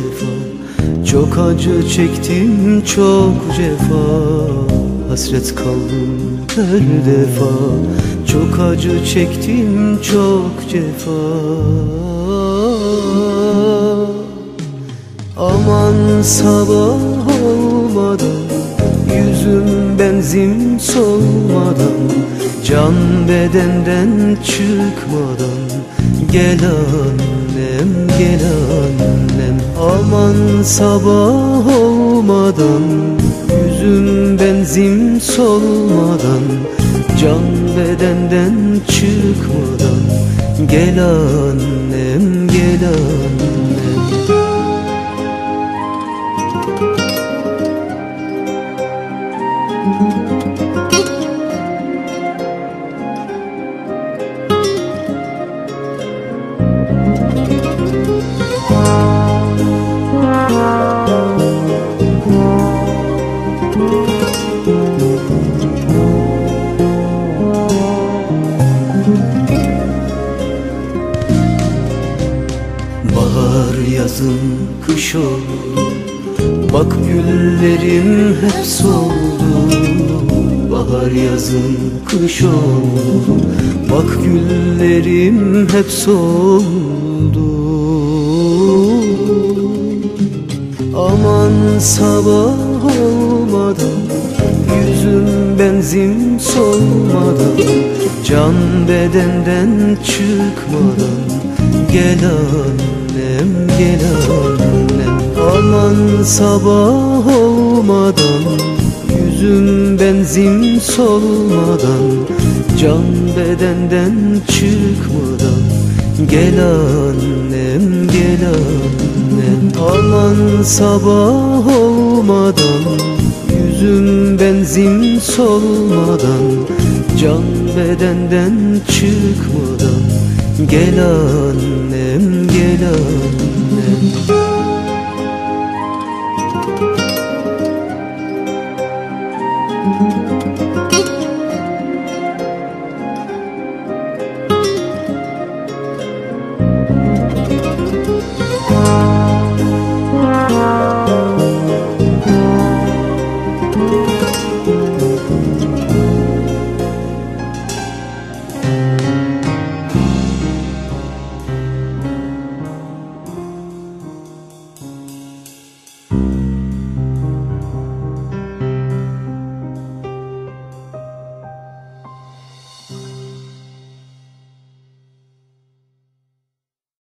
Defa Çok acı çektim çok cefa. Hasret kaldım her defa. Çok acı çektim çok cefa. Aman sabah olmadan Yüzüm benzin solmadan Can bedenden çıkmadan Gel annem gel annem Aman sabah olmadan Yüzüm benzin solmadan Can bedenden çıkmadan Gel annem gel annem Bahar yazın kış oldu. Bak güllerim hep soldu. Bahar yazın kış oldu. Bak güllerim hep soldu. Aman sabah olmadan Yüzüm benzin solmadan Can bedenden çıkmadan Gel annem gel annem. Aman sabah olmadan Yüzüm benzin solmadan Can bedenden çıkmadan. Gel annem gel annem. Aman sabah olmadan Yüzüm benzin solmadan Can bedenden çıkmadan Gel annem gel annem Thank.